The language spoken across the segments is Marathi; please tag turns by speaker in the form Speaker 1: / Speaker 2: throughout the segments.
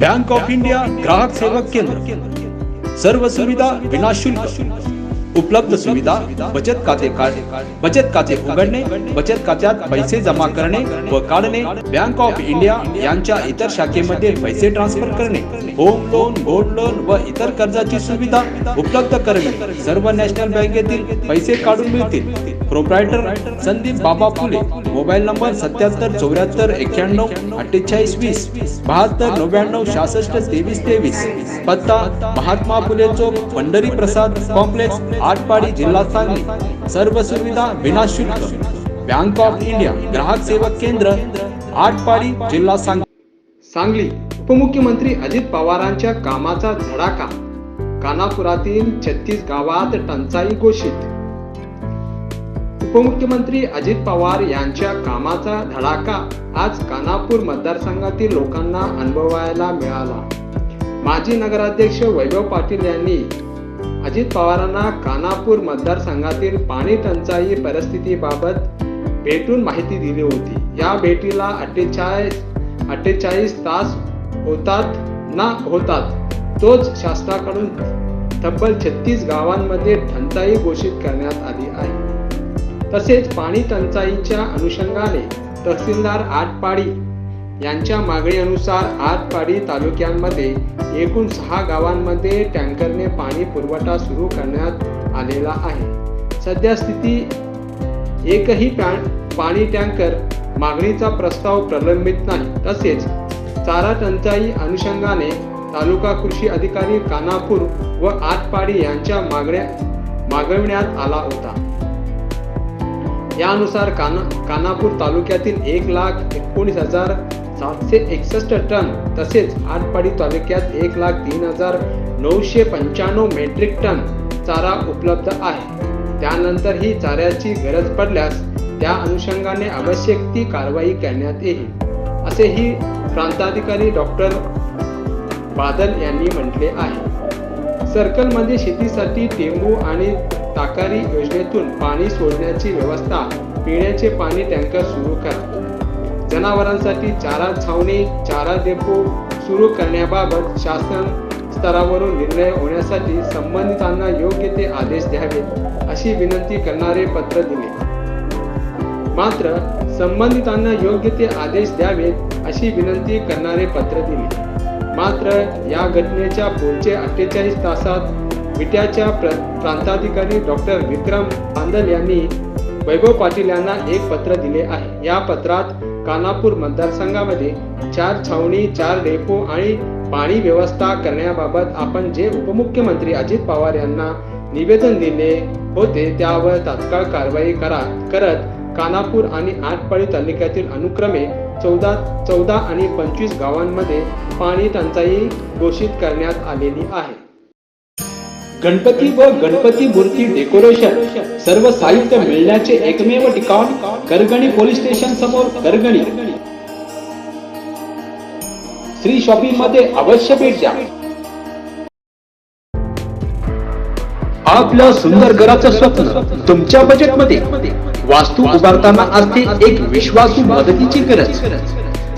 Speaker 1: बँक ऑफ इंडिया ग्राहक सेवा केंद्र. सर्व सुविधा विनाशुल्क. उपलब्ध सुविधा बचत खाते बचत खाते उघडणे बचत खात्यात पैसे जमा करणे व काढणे. बँक ऑफ इंडिया यांच्या इतर शाखेमध्ये पैसे ट्रान्सफर करणे. होम लोन गोल्ड लोन व इतर कर्जाची सुविधा उपलब्ध करणे. सर्व नॅशनल बँकेतील पैसे काढून मिळतील. प्रोप्रायटर संदीप बाबा फुले. मोबाईल नंबर सत्याहत्तर चौऱ्याहत्तर एक्क्याण्णव अठ्ठेचाळीस वीस बहात्तर नव्याण्णव सहासष्ट तेवीस तेवीस. पत्ता महात्मा फुले चौक पंढरी प्रसाद कॉम्प्लेक्स आटपाडी जिल्हा सांगली. सर्व सुविधा विनाशुल्क. बँक ऑफ इंडिया ग्राहक सेवक केंद्र आटपाडी जिल्हा सांगली.
Speaker 2: सांगली उपमुख्यमंत्री अजित पवारांच्या कामाचा धडाका. कानापुरातील छत्तीस गावात टंचाई घोषित. उपमुख्यमंत्री अजित पवार यांच्या कामाचा धडाका आज कानापूर मतदारसंघातील लोकांना अनुभवायला मिळाला. माजी नगराध्यक्ष वैभव पाटील यांनी अजित पवारांना कानापूर मतदारसंघातील पाणी टंचाई परिस्थितीबाबत भेटून माहिती दिली होती. या भेटीला अठ्ठेचाळीस अठ्ठेचाळीस तास होतात ना होतात तोच शासनाकडून तब्बल छत्तीस गावांमध्ये टंचाई घोषित करण्यात आली आहे. तसेच पाणी टंचाईच्या अनुषंगाने तहसीलदार आटपाडी यांच्या मागणीनुसार आटपाडी तालुक्यांमध्ये एकूण सहा गावांमध्ये टँकरने पाणी पुरवठा सुरू करण्यात आलेला आहे. सध्या स्थिती एकही पाणी टँकर मागणीचा प्रस्ताव प्रलंबित नाही. तसेच चारा टंचाई अनुषंगाने तालुका कृषी अधिकारी कानापूर व आटपाडी यांच्या मागण्या मागविण्यात आला होता. यानुसार काना कानापूर तालुक्यातील एक लाख एकोणीस हजार सातशे एकसष्ट टन तसेच आटपाडी तालुक्यात एक लाख तीन हजार नऊशे पंच्याण्णव मेट्रिक टन चारा उपलब्ध आहे. त्यानंतर ही चाऱ्याची गरज पडल्यास त्या अनुषंगाने आवश्यक ती कारवाई करण्यात येईल. असेही प्रांताधिकारी डॉक्टर बादल यांनी म्हटले आहे. सर्कलमध्ये शेतीसाठी टेंबू आणि ताकारी योजनेतून पाणी सोडण्याची व्यवस्था पिण्याचे पाणी टँकर सुरू करा. जनावरांसाठी चारा छावणी चारा डेपो सुरू करण्याबाबत शासन स्तरावरून निर्णय होण्यासाठी संबंधितांना योग्य ते आदेश द्यावेत अशी विनंती करणारे पत्र दिले. मात्र संबंधितांना योग्य ते आदेश द्यावेत अशी विनंती करणारे पत्र दिले. मात्र या घटनेच्या पुढचे अठ्ठेचाळीस तासात विट्याच्या प्र प्रांताधिकारी डॉक्टर विक्रम आंदल यांनी वैभव पाटील यांना एक पत्र दिले आहे. या पत्रात कानापूर मतदारसंघामध्ये चार छावणी चार डेपो आणि पाणी व्यवस्था करण्याबाबत आपण जे उपमुख्यमंत्री अजित पवार यांना निवेदन दिले होते त्यावर तात्काळ कारवाई करा करत कानापूर आणि आटपाडी तालुक्यातील अनुक्रमे चौदा चौदा आणि पंचवीस गावांमध्ये पाणी टंचाई घोषित करण्यात आलेली आहे.
Speaker 1: गणपती व गणपती मूर्ती डेकोरेशन सर्व साहित्य मिळण्याचे एकमेव ठिकाण करगणी पोलीस स्टेशन समोर करगणी. श्री शॉपिंगमध्ये अवश्य भेट द्या. आपल्या सुंदर घराचं स्वप्न तुमच्या बजेटमध्ये. वास्तू उभारताना असते एक विश्वासू मदतीची गरज.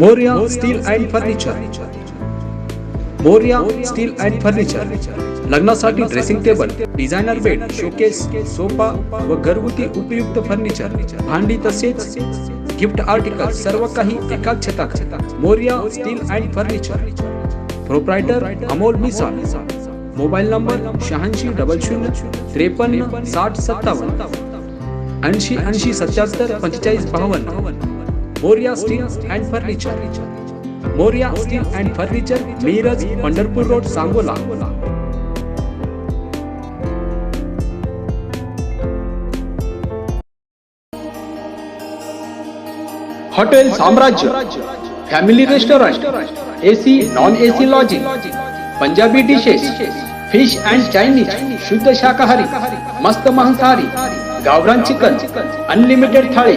Speaker 1: Morya steel and furniture Morya steel and furniture लग्नासाठी dressing table designer bed showcase sofa व घरगुती उपयुक्त फर्निचर भांडी तसेच गिफ्ट आर्टिकल सर्व काही एकाच छतात. Morya steel and furniture proprietor Amol Misal. Mobile number शहाऐंशी डबल शून्य त्रेपन्न साठ सत्तावन्न. ऐंशी ऐंशी सत्याहत्तर पंचेचाळीस बावन्न. Morya steel and furniture. Morya steel and furniture Miraj Pandharpur road Sangola.
Speaker 2: Hotel Samrajya family restaurant AC non AC lodging Punjabi dishes fish and Chinese शुद्ध शाकाहारी मस्त मांसाहारी गावरान चिकन अनलिमिटेड थाळी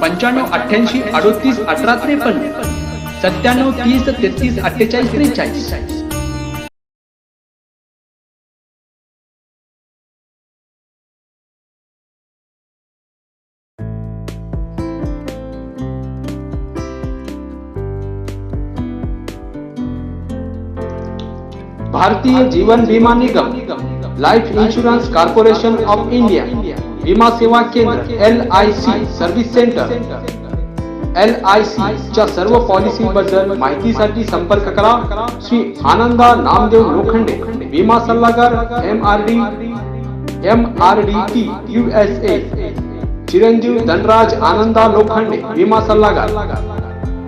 Speaker 2: पंच्याण्णव अठ्ठ्याऐंशी, अडोतीस, अठरा, त्रेपन्न, सत्त्याण्णव, तीस, तेहतीस, अठ्ठेचाळीस, त्रेचाळीस. Bharatiya Jeevan Bima Nigam, life insurance corporation of India विमा सेवा केंद्र L I C service centre. L I C च्या सर्व पॉलिसी बद्दल माहितीसाठी संपर्क करा. श्री आनंदा नामदेव लोखंडे विमा सल्लागार M R D M R D T U S A. चिरंजीव धनराज आनंदा लोखंडे विमा सल्लागार.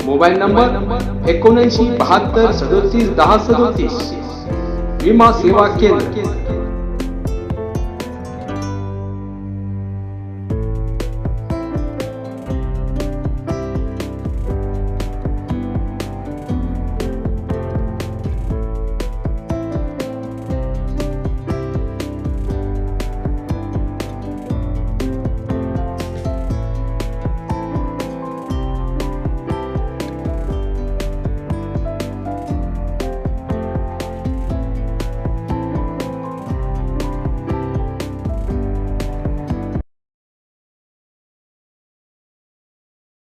Speaker 2: मोबाईल नंबर एकोणऐंशी बहात्तर सदोतीस दहा सदोतीस. विमा सेवा केंद्र.